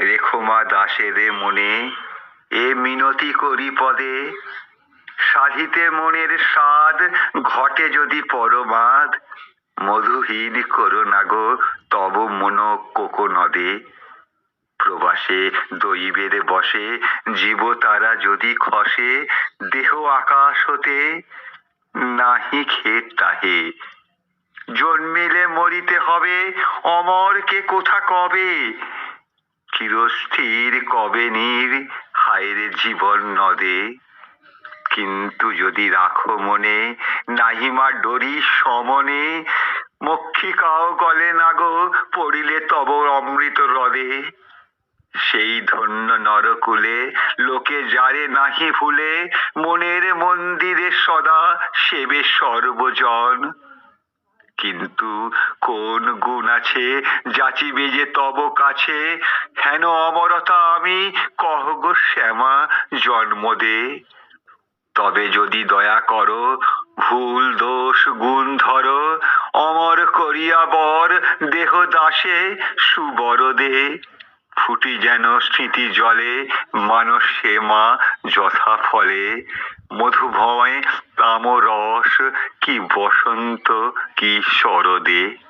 রেখো মা দাসেরে মনে, এ মিনতি করি পদে। সাধিতে মনের স্বাদ, ঘটে যদি পরমাদ। মধুহীন করো না গো, তব মন কোকো নদে প্রবাসে দৈবের বসে, জীব তারা যদি খসে, দেহ আকাশ হতে নাহি খেত তাহে। জন্মিলে মরিতে হবে অমরকে কোথা কবে? চিরস্থির কবে নীর? হায়রে জীবন নদে। কিন্তু যদি রাখো মনে নাহিমা ডরি সমনে। মক্ষিকাও গলে না গো, পড়িলে তব অমৃত হ্রদে সেই ধন্য নরকুলে, লোকে যারে নাহি ভুলে, মনের মন্দিরে সদা সেবে সর্বজন। কিন্তু কোন গুণ আছে যাচিবে যে তব কাছে? হেন অমরতা আমি, কহ গো শ্যামা জন্ম দে। তবে যদি দয়া করো, ভুল দোষ গুণ ধরো, অমর করিয়া বর দেহ দাসে সুবর দে। ফুটি যেন স্মৃতি জলে, মানসে মা যথা ফলে মধুভয় তাম কি বসন্ত কি শরদে?